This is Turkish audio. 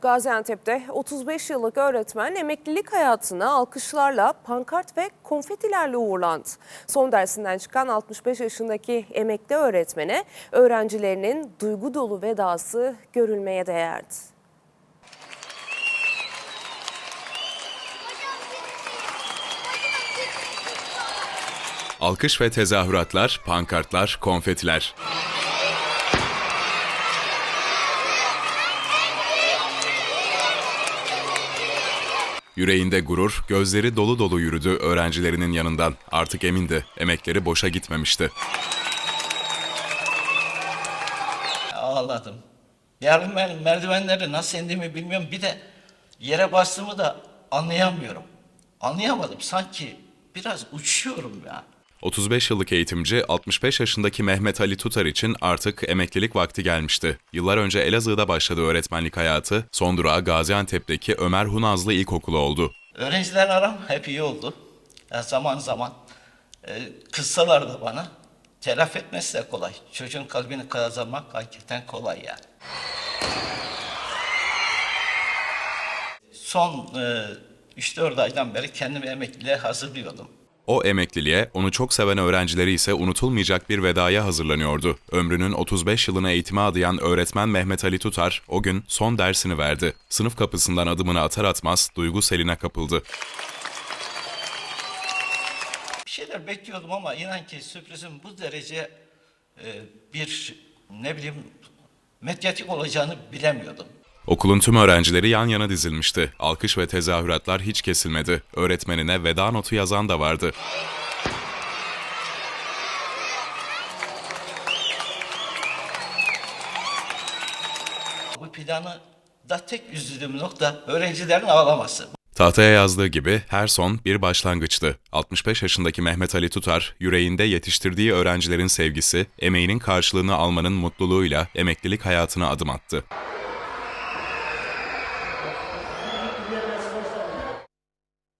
Gaziantep'te 35 yıllık öğretmen emeklilik hayatına alkışlarla, pankart ve konfetilerle uğurlandı. Son dersinden çıkan 65 yaşındaki emekli öğretmene öğrencilerinin duygu dolu vedası görülmeye değerdi. Alkış ve tezahüratlar, pankartlar, konfetiler. Yüreğinde gurur, gözleri dolu dolu yürüdü öğrencilerinin yanından. Artık emindi, emekleri boşa gitmemişti. Ağladım. Yarın ben merdivenleri nasıl indiğimi bilmiyorum. Bir de yere bastığımı da anlayamıyorum. Anlayamadım. Sanki biraz uçuyorum ya. 35 yıllık eğitimci 65 yaşındaki Mehmet Ali Tutar için artık emeklilik vakti gelmişti. Yıllar önce Elazığ'da başladı öğretmenlik hayatı, son durağı Gaziantep'teki Ömer Hunazlı İlkokulu oldu. Öğrenciler aram hep iyi oldu. Ya zaman zaman e, kızsalar da bana telafi etmesi de kolay. Çocuğun kalbini kazanmak hakikaten kolay yani. Son e, 3-4 aydan beri kendimi emekliliğe hazırlıyordum. O emekliliğe, onu çok seven öğrencileri ise unutulmayacak bir vedaya hazırlanıyordu. Ömrünün 35 yılını eğitime adayan öğretmen Mehmet Ali Tutar, o gün son dersini verdi. Sınıf kapısından adımını atar atmaz duygu seline kapıldı. Bir şeyler bekliyordum ama inan ki sürprizin bu derece e, bir ne bileyim medyatik olacağını bilemiyordum. Okulun tüm öğrencileri yan yana dizilmişti. Alkış ve tezahüratlar hiç kesilmedi. Öğretmenine veda notu yazan da vardı. Bu planı da tek üzüldüğüm nokta öğrencilerin ağlaması. Tahtaya yazdığı gibi her son bir başlangıçtı. 65 yaşındaki Mehmet Ali Tutar, yüreğinde yetiştirdiği öğrencilerin sevgisi, emeğinin karşılığını almanın mutluluğuyla emeklilik hayatına adım attı.